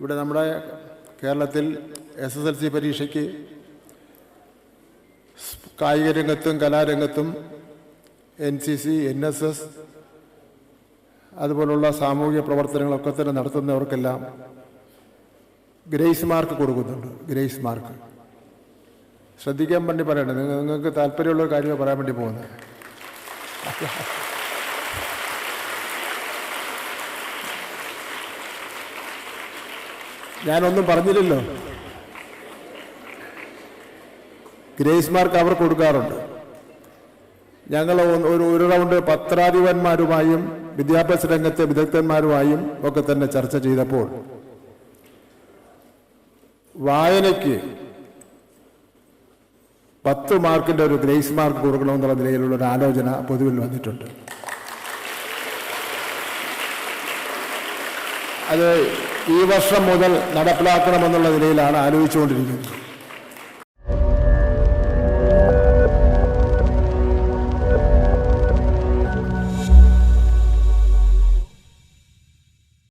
ഇവിടെ നമ്മുടെ കേരളത്തിൽ എസ് എസ് എൽ സി പരീക്ഷയ്ക്ക് കായിക രംഗത്തും കലാരംഗത്തും N C C N S S അതുപോലുള്ള സാമൂഹിക പ്രവർത്തനങ്ങളൊക്കെ തന്നെ നടത്തുന്നവർക്കെല്ലാം ഗ്രേസ് മാർക്ക് കൊടുക്കുന്നുണ്ട്. Grace mark. ശ്രദ്ധിക്കാൻ വേണ്ടി നിങ്ങൾ നിങ്ങൾക്ക് താല്പര്യമുള്ള കാര്യമാണ് പറയാൻ വേണ്ടി പോകുന്നത്. ഞാനൊന്നും പറഞ്ഞില്ലല്ലോ. ഗ്രേസ് മാർക്ക് അവർ കൊടുക്കാറുണ്ട്. ഞങ്ങൾ ഒരു ഒരു റൗണ്ട് പത്രാധിപന്മാരുമായും വിദ്യാഭ്യാസ രംഗത്തെ വിദഗ്ധന്മാരുമായും ഒക്കെ തന്നെ ചർച്ച ചെയ്തപ്പോൾ വായനയ്ക്ക് പത്ത് മാർക്കിന്റെ ഒരു ഗ്രേസ് മാർക്ക് കൊടുക്കണമെന്നുള്ള നിലയിലുള്ള ഒരു ആലോചന പൊതുവിൽ വന്നിട്ടുണ്ട്. അത് ഈ വർഷം മുതൽ നടപ്പിലാക്കണമെന്നുള്ള നിലയിലാണ് ആലോചിച്ചുകൊണ്ടിരിക്കുന്നത്.